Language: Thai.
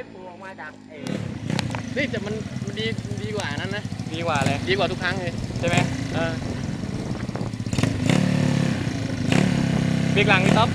ได้ปูออกมาจากนี่แต่มันมันดีดีกว่านั้นนะ ดีกว่าเลย ดีกว่าทุกครั้งเลยใช่ไหมเออ เบรกหลังพี่ท็อป